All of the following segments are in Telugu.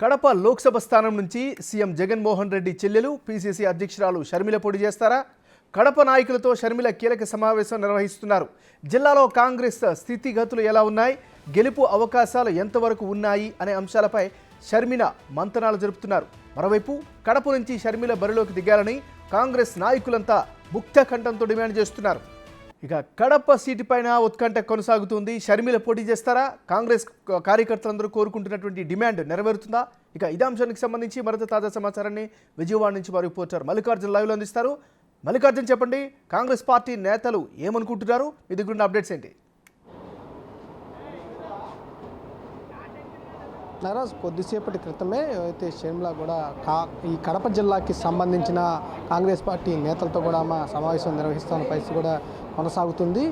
కడప లోక్సభ స్థానం నుంచి సీఎం జగన్మోహన్ రెడ్డి చెల్లెలు పీసీసీ అధ్యక్షురాలు షర్మిల పోటీ చేస్తారా? కడప నాయకులతో షర్మిల కీలక సమావేశం నిర్వహిస్తున్నారు. జిల్లాలో కాంగ్రెస్ స్థితిగతులు ఎలా ఉన్నాయి? గెలుపు అవకాశాలు ఎంతవరకు ఉన్నాయి? అనే అంశాలపై షర్మిల మంతనాలు జరుపుతున్నారు. మరోవైపు కడప నుంచి షర్మిల బరిలోకి దిగాలని కాంగ్రెస్ నాయకులంతా ముక్త కంఠంతో డిమాండ్ చేస్తున్నారు. ఇక కడప సీటు పైన ఉత్కంఠ కొనసాగుతుంది. షర్మిల పోటీ చేస్తారా? కాంగ్రెస్ కార్యకర్తలందరూ కోరుకుంటున్నటువంటి డిమాండ్ నెరవేరుతుందా? ఇక ఇదే అంశానికి సంబంధించి మరింత తాజా సమాచారాన్ని విజయవాడ నుంచి మా రిపోర్టర్ మల్లికార్జున్ లైవ్లో అందిస్తారు. మల్లికార్జున్ చెప్పండి కాంగ్రెస్ పార్టీ నేతలు ఏమనుకుంటున్నారు? మీ దగ్గర ఉన్న అప్డేట్స్ ఏంటి? నరాజ్ కొద్దిసేపటి క్రితమే అయితే షర్మిల కూడా కా ఈ కడప జిల్లాకి సంబంధించిన కాంగ్రెస్ పార్టీ నేతలతో కూడా మా సమావేశం నిర్వహిస్తున్న పరిస్థితి కూడా కొనసాగుతుంది.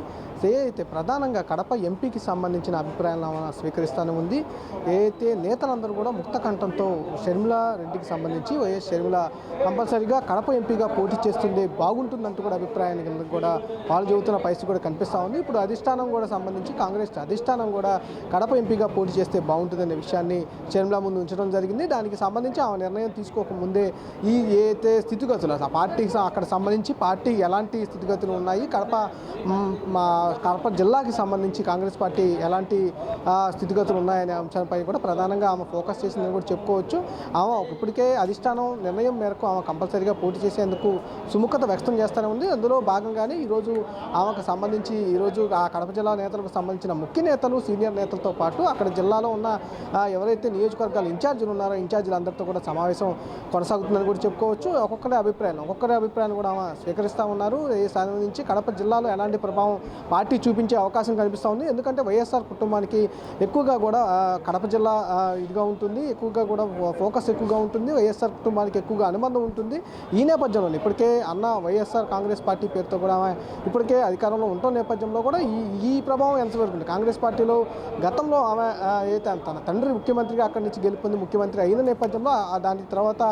అయితే ప్రధానంగా కడప ఎంపీకి సంబంధించిన అభిప్రాయాలను ఆమె స్వీకరిస్తూనే ఉంది. ఏదైతే నేతలందరూ కూడా ముక్త కంఠంతో షర్మిల రెడ్డికి సంబంధించి వైఎస్ షర్మిల కంపల్సరీగా కడప ఎంపీగా పోటీ చేస్తుండే బాగుంటుందంటూ కూడా అభిప్రాయాన్ని కూడా వాళ్ళు చెబుతున్న పరిస్థితి కూడా కనిపిస్తూ ఉంది. ఇప్పుడు అధిష్టానం కూడా సంబంధించి కాంగ్రెస్ అధిష్టానం కూడా కడప ఎంపీగా పోటీ చేస్తే బాగుంటుందనే విషయాన్ని షర్మిల ముందు ఉంచడం జరిగింది. దానికి సంబంధించి ఆమె నిర్ణయం తీసుకోకముందే ఈ ఏదైతే స్థితిగతులు ఆ పార్టీకి అక్కడ సంబంధించి పార్టీ ఎలాంటి స్థితిగతులు ఉన్నాయి కడప మా కడప జిల్లాకి సంబంధించి కాంగ్రెస్ పార్టీ ఎలాంటి స్థితిగతులు ఉన్నాయనే అంశాలపై కూడా ప్రధానంగా ఆమె ఫోకస్ చేసిందని కూడా చెప్పుకోవచ్చు. ఆమె ఇప్పటికే అధిష్టానం నిర్ణయం మేరకు ఆమె కంపల్సరీగా పోటీ చేసేందుకు సుముఖత వ్యక్తం చేస్తూనే ఉంది. అందులో భాగంగానే ఈరోజు ఆమెకు సంబంధించి ఈరోజు ఆ కడప జిల్లా నేతలకు సంబంధించిన ముఖ్య నేతలు సీనియర్ నేతలతో పాటు అక్కడ జిల్లాలో ఉన్న ఎవరైతే నియోజకవర్గాల ఇన్ఛార్జీలు ఉన్నారో ఇన్ఛార్జీలందరితో కూడా సమావేశం కొనసాగుతుందని కూడా చెప్పుకోవచ్చు. ఒక్కొక్కరి అభిప్రాయం ఒక్కొక్కరి అభిప్రాయాన్ని కూడా ఆమె స్వీకరిస్తూ ఉన్నారు. ఈ స్థానం నుంచి కడప జిల్లాలో ఎలాంటి ప్రభావం పార్టీ చూపించే అవకాశం కనిపిస్తూ ఉంది. ఎందుకంటే వైఎస్ఆర్ కుటుంబానికి ఎక్కువగా కూడా కడప జిల్లా ఇదిగా ఉంటుంది. ఎక్కువగా కూడా ఫోకస్ ఎక్కువగా ఉంటుంది. వైఎస్ఆర్ కుటుంబానికి ఎక్కువగా అనుబంధం ఉంటుంది. ఈ నేపథ్యంలో ఇప్పటికే అన్న వైఎస్ఆర్ కాంగ్రెస్ పార్టీ పేరుతో కూడా ఆమె ఇప్పటికే అధికారంలో ఉంటున్న నేపథ్యంలో కూడా ఈ ఈ ప్రభావం ఎంతవరకు ఉంది? కాంగ్రెస్ పార్టీలో గతంలో ఆమె అయితే తన తండ్రి ముఖ్యమంత్రిగా అక్కడి నుంచి గెలుపొంది ముఖ్యమంత్రి అయిన నేపథ్యంలో దాని తర్వాత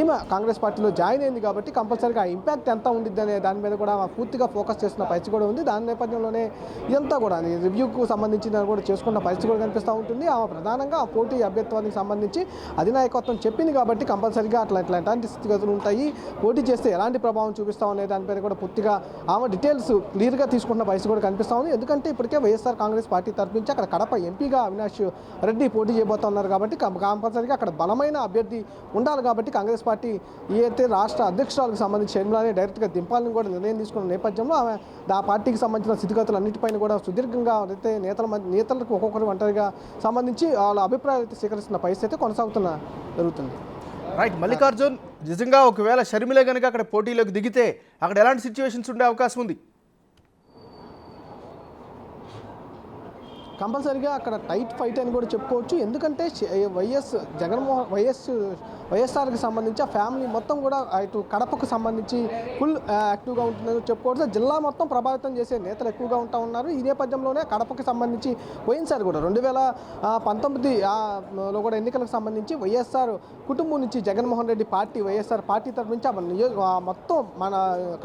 ఈమె కాంగ్రెస్ పార్టీలో జాయిన్ అయింది కాబట్టి కంపల్సరీగా ఆ ఇంపాక్ట్ ఎంత ఉండిద్ది అనే దాని మీద కూడా పూర్తిగా ఫోకస్ చేస్తున్న పరిస్థితి కూడా ఉంది. దాని నేపథ్యంలోనే ఇదంతా కూడా రివ్యూకు సంబంధించిన కూడా చేసుకున్న పరిస్థితి కూడా కనిపిస్తూ ఉంటుంది. ఆమె ప్రధానంగా ఆ పోటీ అభ్యత్వానికి సంబంధించి అధినాయకత్వం చెప్పింది కాబట్టి కంపల్సరీగా అట్లా ఇట్లా ఎలాంటి స్థితిగతులు ఉంటాయి. పోటీ చేస్తే ఎలాంటి ప్రభావం చూపిస్తాం అనే దానిపైన కూడా పూర్తిగా ఆమె డీటెయిల్స్ క్లియర్గా తీసుకున్న పరిస్థితి కూడా కనిపిస్తూ ఉంది. ఎందుకంటే ఇప్పటికే వైఎస్ఆర్ కాంగ్రెస్ పార్టీ తరపు నుంచి అక్కడ కడప ఎంపీగా అవినాష్ రెడ్డి పోటీ చేయబోతున్నారు కాబట్టి కంపల్సరీగా అక్కడ బలమైన అభ్యర్థి ఉండాలి కాబట్టి కాంగ్రెస్ పార్టీ ఏదైతే రాష్ట్ర అధ్యక్షురాలకు సంబంధించి షర్మిలాని డైరెక్ట్గా దింపాలని కూడా నిర్ణయం తీసుకున్న నేపథ్యంలో ఆమె ఆ పార్టీకి సంబంధించిన స్థితిగతులు అన్నిటిపైన కూడా సుదీర్ఘంగా అయితే నేతల నేతలకు ఒక్కొక్కరు ఒంటరిగా సంబంధించి వాళ్ళ అభిప్రాయాలు అయితే స్వీకరిస్తున్న పరిస్థితి అయితే కొనసాగుతున్న జరుగుతుంది. రైట్ మల్లికార్జున్ నిజంగా ఒకవేళ షర్మిల కనుక అక్కడ పోటీలోకి దిగితే అక్కడ ఎలాంటి సిచ్యువేషన్స్ ఉండే అవకాశం ఉంది? కంపల్సరీగా అక్కడ టైట్ ఫైట్ అని కూడా చెప్పుకోవచ్చు. ఎందుకంటే వైఎస్ జగన్మోహన్ వైఎస్ వైఎస్ఆర్కి సంబంధించి ఆ ఫ్యామిలీ మొత్తం కూడా ఇటు కడపకు సంబంధించి ఫుల్ యాక్టివ్గా ఉంటుందని చెప్పుకోవచ్చు. జిల్లా మొత్తం ప్రభావితం చేసే నేతలు ఎక్కువగా ఉంటా ఉన్నారు. ఈ నేపథ్యంలోనే కడపకి సంబంధించి పోయినసారి కూడా రెండు వేల పంతొమ్మిదిలో కూడా ఎన్నికలకు సంబంధించి వైఎస్ఆర్ కుటుంబం నుంచి Jaganmohan Reddy party YSR party తరఫు నుంచి ఆ నియోజక మొత్తం మన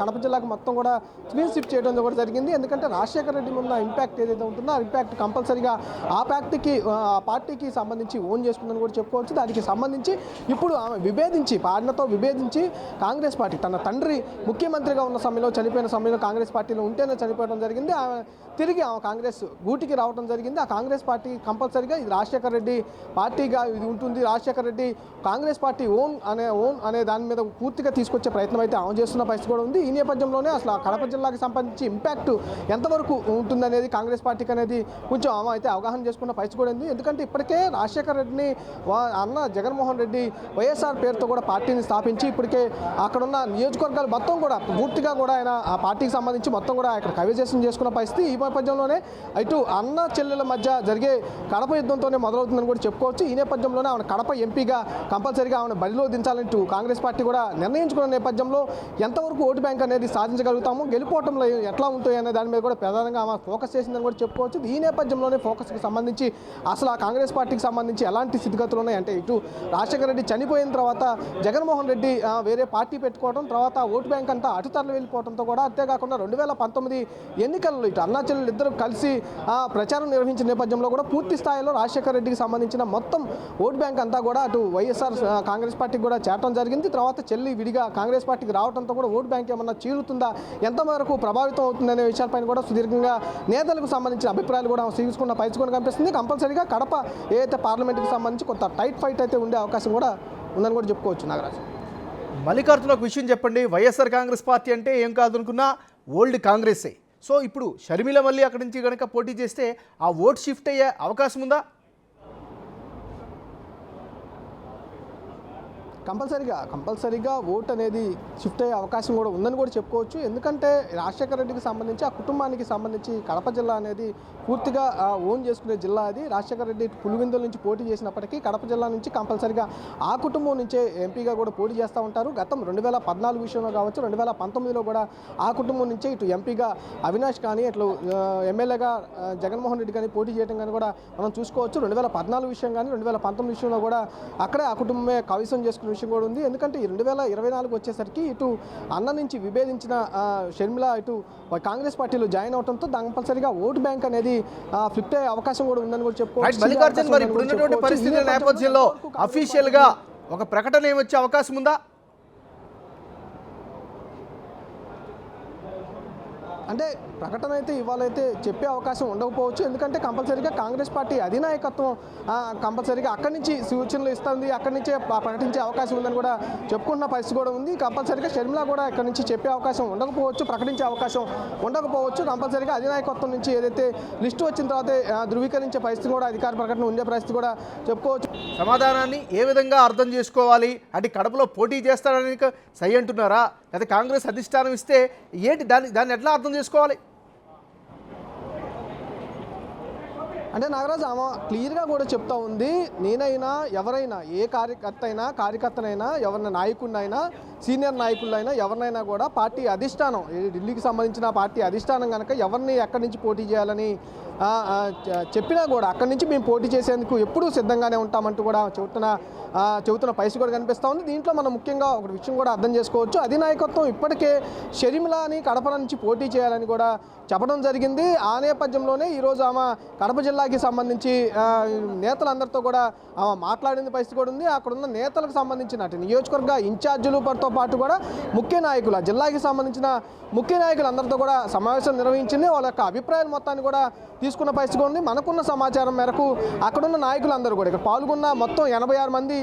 కడప జిల్లాకు మొత్తం కూడా క్లీన్ షిఫ్ట్ చేయడం కూడా జరిగింది. ఎందుకంటే రాజశేఖర రెడ్డి ఉన్న ఇంపాక్ట్ ఏదైతే ఉంటుందో ఆ ఇంపాక్ట్ కంపల్సరీగా ఆ పార్టీకి ఆ పార్టీకి సంబంధించి ఓన్ చేసుకుందని కూడా చెప్పుకోవచ్చు. దానికి సంబంధించి ఇప్పుడు ఆమె విభేదించి పాడినతో విభేదించి కాంగ్రెస్ పార్టీ తన తండ్రి ముఖ్యమంత్రిగా ఉన్న సమయంలో చనిపోయిన సమయంలో కాంగ్రెస్ పార్టీలో ఉంటేనే చనిపోవడం జరిగింది. ఆమె తిరిగి ఆమె కాంగ్రెస్ గూటికి రావడం జరిగింది. ఆ కాంగ్రెస్ పార్టీ కంపల్సరీగా ఇది రాజశేఖర రెడ్డి పార్టీగా ఇది ఉంటుంది. రాజశేఖర రెడ్డి కాంగ్రెస్ పార్టీ ఓన్ అనే ఓన్ అనే దాని మీద పూర్తిగా తీసుకొచ్చే ప్రయత్నం అయితే ఆమె చేస్తున్న పరిస్థితి కూడా ఉంది. ఈ నేపథ్యంలోనే అసలు ఆ కడప జిల్లాకి సంబంధించి ఇంపాక్ట్ ఎంతవరకు ఉంటుందనేది కాంగ్రెస్ పార్టీకి అనేది కొంచెం ఆమె అయితే అవగాహన చేసుకున్న పరిస్థితి కూడా ఉంది. ఎందుకంటే ఇప్పటికే రాజశేఖర రెడ్డిని వా- అన్న జగన్మోహన్ రెడ్డి వైఎస్ఆర్ పేరుతో కూడా పార్టీని స్థాపించి ఇప్పటికే అక్కడున్న నియోజకవర్గాలు మొత్తం కూడా పూర్తిగా కూడా ఆయన ఆ పార్టీకి సంబంధించి మొత్తం కూడా ఇక్కడ కవిజేషన్ చేసుకున్న పరిస్థితి ఈ నేపథ్యంలోనే ఇటు అన్న చెల్లెల మధ్య జరిగే కడప యుద్ధంతోనే మొదలవుతుందని కూడా చెప్పుకోవచ్చు. ఈ నేపథ్యంలోనే ఆమె కడప ఎంపీగా కంపల్సరీగా ఆమెను బరిలో దించాలంటూ కాంగ్రెస్ పార్టీ కూడా నిర్ణయించుకున్న నేపథ్యంలో ఎంతవరకు ఓటు బ్యాంక్ అనేది సాధించగలుగుతాము? గెలుపోవటంలో ఎట్లా ఉంటాయి అనే దాని మీద కూడా ప్రధానంగా ఆమె ఫోకస్ చేసిందని కూడా చెప్పుకోవచ్చు. ఈ నేపథ్యం రాష్ట్రంలోనే ఫోకస్కి సంబంధించి అసలు ఆ కాంగ్రెస్ పార్టీకి సంబంధించి ఎలాంటి స్థితిగతులు ఉన్నాయి? అంటే ఇటు రాజశేఖర రెడ్డి చనిపోయిన తర్వాత జగన్మోహన్ రెడ్డి వేరే పార్టీ పెట్టుకోవడం తర్వాత ఓటు బ్యాంక్ అంతా అటుతరలు వెళ్ళిపోవడంతో కూడా అంతేకాకుండా రెండు వేల పంతొమ్మిది ఎన్నికల్లో ఇటు అన్నా ఇద్దరు కలిసి ఆ, ప్రచారం నిర్వహించిన నేపథ్యంలో కూడా పూర్తి స్థాయిలో రాజశేఖర రెడ్డికి సంబంధించిన మొత్తం ఓటు బ్యాంక్ అంతా కూడా అటు వైఎస్ఆర్ కాంగ్రెస్ పార్టీకి కూడా చేరడం జరిగింది. తర్వాత చెల్లి విడిగా కాంగ్రెస్ పార్టీకి రావడంతో కూడా ఓటు బ్యాంక్ ఏమన్నా చీలుతుందా ఎంతవరకు ప్రభావితం అవుతుందనే విషయాలపైన కూడా సుదీర్ఘంగా నేతలకు సంబంధించిన అభిప్రాయాలు కూడా తీసుకున్న పరిస్థితి కూడా కనిపిస్తుంది. కంపల్సరీగా కడప ఏదైతే పార్లమెంట్కి సంబంధించి కొంత టైట్ ఫైట్ అయితే ఉండే అవకాశం కూడా ఉందని కూడా చెప్పుకోవచ్చు నాగరాజు. మల్లికార్జున ఒక విషయం చెప్పండి. వైఎస్ఆర్ కాంగ్రెస్ పార్టీ అంటే ఏం కాదనుకున్నా ఓల్డ్ కాంగ్రెసే. సో ఇప్పుడు షర్మిల మళ్ళీ అక్కడి నుంచి కనుక పోటీ చేస్తే ఆ ఓట్ షిఫ్ట్ అయ్యే అవకాశం ఉందా? కంపల్సరీగా కంపల్సరీగా ఓట్ అనేది షిఫ్ట్ అయ్యే అవకాశం కూడా ఉందని కూడా చెప్పుకోవచ్చు. ఎందుకంటే రాజశేఖర రెడ్డికి సంబంధించి ఆ కుటుంబానికి సంబంధించి కడప జిల్లా అనేది పూర్తిగా ఓన్ చేసుకునే జిల్లా అది. రాజశేఖర రెడ్డి పులివిందుల నుంచి పోటీ చేసినప్పటికీ కడప జిల్లా నుంచి కంపల్సరీగా ఆ కుటుంబం నుంచే ఎంపీగా కూడా పోటీ చేస్తూ ఉంటారు. గతం రెండు వేల పద్నాలుగు విషయంలో కావచ్చు రెండు వేల పంతొమ్మిదిలో కూడా ఆ కుటుంబం నుంచే ఇటు ఎంపీగా అవినాష్ కానీ ఇట్లు ఎమ్మెల్యేగా జగన్మోహన్ రెడ్డి కానీ పోటీ చేయడం కానీ కూడా మనం చూసుకోవచ్చు. రెండు వేల పద్నాలుగు విషయం కానీ రెండు వేల పంతొమ్మిది విషయంలో కూడా అక్కడే ఆ కుటుంబమే కవిసం చేసుకునే విషయం కూడా ఉంది. ఎందుకంటే రెండు వేల ఇరవై నాలుగు వచ్చేసరికి ఇటు అన్న నుంచి విభేదించిన షర్మిల ఇటు కాంగ్రెస్ పార్టీలో జాయిన్ అవడంతో కంపల్సరీగా ఓటు బ్యాంక్ అనేది ఫ్లిప్ అయ్యే అవకాశం కూడా ఉందని కూడా చెప్పుకోవచ్చు. మల్లికార్జున్ ఇప్పుడు ఉన్నటువంటి. ఈ పరిస్థితుల నేపథ్యంలో అఫీషియల్గా ఒక ప్రకటన ఏమొచ్చే అవకాశం ఉందా? అంటే ప్రకటన అయితే ఇవాళైతే చెప్పే అవకాశం ఉండకపోవచ్చు. ఎందుకంటే కంపల్సరీగా కాంగ్రెస్ పార్టీ అధినాయకత్వం కంపల్సరీగా అక్కడి నుంచి సూచనలు ఇస్తుంది. అక్కడి నుంచే ప్రకటించే అవకాశం ఉందని కూడా చెప్పుకున్న పరిస్థితి కూడా ఉంది. కంపల్సరీగా షర్మిల కూడా ఇక్కడ నుంచి చెప్పే అవకాశం ఉండకపోవచ్చు ప్రకటించే అవకాశం ఉండకపోవచ్చు. కంపల్సరీగా అధినాయకత్వం నుంచి ఏదైతే లిస్టు వచ్చిన తర్వాత ధృవీకరించే పరిస్థితి కూడా అధికార ప్రకటన ఉండే పరిస్థితి కూడా చెప్పుకోవచ్చు. సమాధానాన్ని ఏ విధంగా అర్థం చేసుకోవాలి? అంటే కడపలో పోటీ చేస్తాడని సై అంటున్నారా? లేదా కాంగ్రెస్ అధిష్టానం ఇస్తే ఏంటి దాన్ని దాన్ని ఎట్లా అర్థం చేసుకోవాలి? అంటే నాగరాజు ఆమె క్లియర్గా కూడా చెప్తా ఉంది. నేనైనా ఎవరైనా ఏ కార్యకర్త అయినా కార్యకర్తనైనా ఎవరిన నాయకుడినైనా సీనియర్ నాయకులైనా ఎవరినైనా కూడా పార్టీ అధిష్టానం ఢిల్లీకి సంబంధించిన పార్టీ అధిష్టానం కనుక ఎవరిని ఎక్కడి నుంచి పోటీ చేయాలని చెప్పినా కూడా అక్కడి నుంచి మేము పోటీ చేసేందుకు ఎప్పుడూ సిద్ధంగానే ఉంటామంటూ కూడా చెబుతున్న చెబుతున్న పరిస్థితి కూడా కనిపిస్తూ ఉంది. దీంట్లో మనం ముఖ్యంగా ఒక విషయం కూడా అర్థం చేసుకోవచ్చు. అధినాయకత్వం ఇప్పటికే షర్మిలాని కడప నుంచి పోటీ చేయాలని కూడా చెప్పడం జరిగింది. ఆ నేపథ్యంలోనే ఈరోజు ఆమె కడప జిల్లాకి సంబంధించి నేతలందరితో కూడా ఆమె మాట్లాడిన పరిస్థితి కూడా ఉంది. అక్కడ ఉన్న నేతలకు సంబంధించిన అటు నియోజకవర్గ ఇన్ఛార్జీలతో పాటు కూడా ముఖ్య నాయకులు ఆ జిల్లాకి సంబంధించిన ముఖ్య నాయకులందరితో కూడా సమావేశం నిర్వహించింది. వాళ్ళ యొక్క అభిప్రాయాల మొత్తాన్ని కూడా తీసుకున్న పరిస్థితి ఉంది. మనకున్న సమాచారం మేరకు అక్కడున్న నాయకులందరూ కూడా ఇక్కడ పాల్గొన్న మొత్తం ఎనభై ఆరు మంది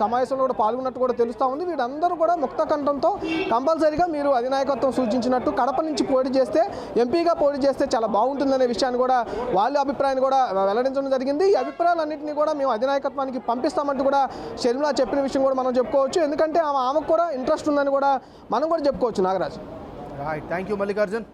సమావేశంలో కూడా పాల్గొన్నట్టు కూడా తెలుస్తూ ఉంది. వీళ్ళందరూ కూడా ముక్త కంఠంతో కంపల్సరీగా మీరు అధినాయకత్వం సూచించినట్టు కడప నుంచి పోటీ చేస్తే ఎంపీగా పోటీ చేస్తే చాలా బాగుంటుందనే విషయాన్ని కూడా వాళ్ళ అభిప్రాయాన్ని కూడా వెల్లడించడం జరిగింది. ఈ అభిప్రాయాలన్నింటినీ కూడా మేము అధినాయకత్వానికి పంపిస్తామంటూ కూడా షర్మిలా చెప్పిన విషయం కూడా మనం చెప్పుకోవచ్చు. ఎందుకంటే ఆమె ఆమెకు కూడా ఇంట్రెస్ట్ ఉందని కూడా మనం కూడా చెప్పుకోవచ్చు నాగరాజ్. Thank you Mallikarjun